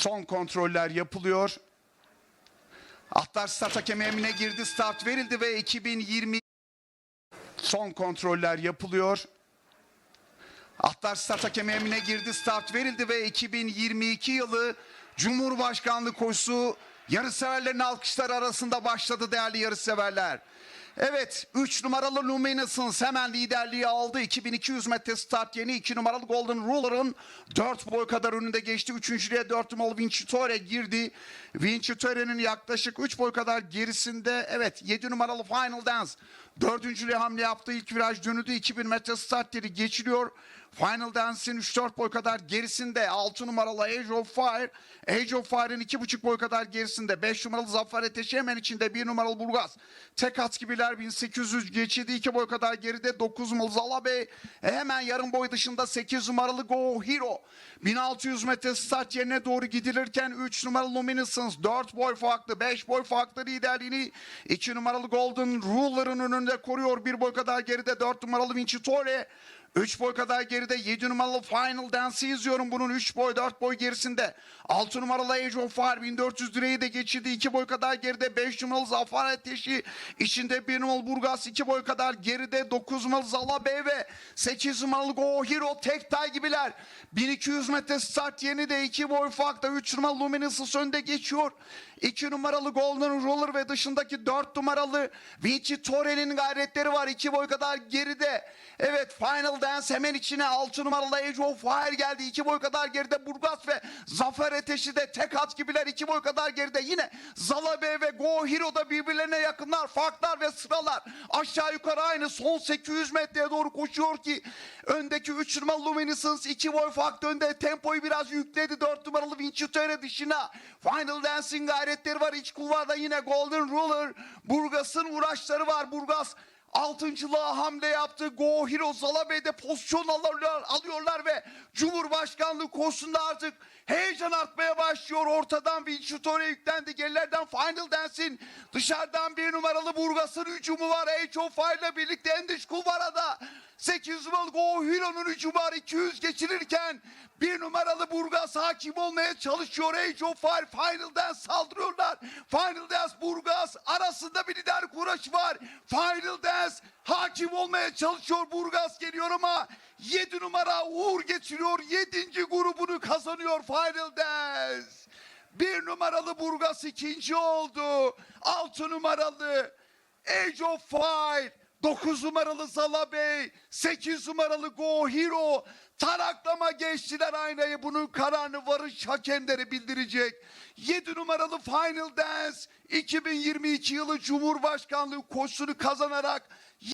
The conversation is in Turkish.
Son kontroller yapılıyor. Atlar start emine girdi. Start verildi ve 2020 son kontroller yapılıyor. Atlar start emine girdi. Start verildi ve 2022 yılı Cumhurbaşkanlığı koşusu yarışseverlerin alkışlar arasında başladı değerli yarışseverler. Evet 3 numaralı Luminescence hemen liderliği aldı. 2200 metre start yeni 2 numaralı Golden Ruler'ın 4 boy kadar önünde geçti. Üçüncülüğe 4 numaralı Vincitore girdi. Vincitore'nin yaklaşık 3 boy kadar gerisinde evet 7 numaralı Final Dance Dördüncülüğe hamle yaptı. İlk viraj dönüldü. 2000 metre start yeri geçiliyor. Final Dance'in 3-4 boy kadar gerisinde 6 numaralı Age of Fire. Age of Fire'ın 2,5 boy kadar gerisinde 5 numaralı Zafer Ateşi hemen içinde 1 numaralı Burgaz. Tek at gibiler 1800 geçidi 2 boy kadar geride 9 numaralı Zala Bey. E, hemen yarım boy dışında 8 numaralı Go Hero. 1600 metre start yerine doğru gidilirken 3 numaralı Luminescence 4 boy farklı 5 boy farklı liderliğini 2 numaralı Golden Ruler'ın önünde koruyor. 1 boy kadar geride 4 numaralı Vincitore. 3 boy kadar geride 7 numaralı Final Dance'i izliyorum. Bunun 3 boy 4 boy gerisinde. 6 numaralı Age of Fire 1400 direği de geçirdi. 2 boy kadar geride 5 numaralı Zafer Ateşi. içinde 1 numaralı Burgaz 2 boy kadar geride 9 numaralı Zala Bey ve 8 numaralı Go Hero tek tay gibiler. 1200 metre start yeni de 2 boy farkta 3 numaralı Luminescence önde geçiyor. 2 numaralı Golden Roller ve dışındaki 4 numaralı Vinci Torre'nin gayretleri var. 2 boy kadar geride. Evet Final Dance hemen içine 6 numaralı Age of Fire geldi. 2 boy kadar geride Burgaz ve Zafer Ateşi de tek at gibiler. 2 boy kadar geride yine Zalabe ve Go Hero da birbirlerine yakınlar. Farklar ve sıralar aşağı yukarı aynı. Son 800 metreye doğru koşuyor ki öndeki 3 numaralı Luminescence 2 boy fark önde. Tempoyu biraz yükledi. 4 numaralı Torre dışına. Final Dance'in gayretleri var. İç kulvarda yine Golden Ruler. Burgas'ın uğraşları var. Burgas Altıncılığa hamle yaptı. Go Hero Zalabe'de pozisyon alıyorlar, alıyorlar ve Cumhurbaşkanlığı konusunda artık heyecan artmaya başlıyor. Ortadan Vinçutore yüklendi. Gerilerden Final Dance'in dışarıdan bir numaralı Burgas'ın hücumu var. Of Fire'la birlikte en dış kulvarada 8 numaralı Go Hero'nun hücumu var. 200 geçirirken bir numaralı Burgas hakim olmaya çalışıyor. Of Fire Final'den saldırıyorlar. Final Dance Burgas arasında bir lider kuraşı var. Final Dance hakim olmaya çalışıyor. Burgas geliyor ama 7 numara Uğur geçiriyor. 7. grubunu kazanıyor Final Dance. Bir numaralı Burgas ikinci oldu. Altı numaralı Age of Fire 9 numaralı Zala Bey, 8 numaralı Go Hero taraklama geçtiler aynayı. Bunun kararını varış hakemleri bildirecek. 7 numaralı Final Dance 2022 yılı Cumhurbaşkanlığı koşusunu kazanarak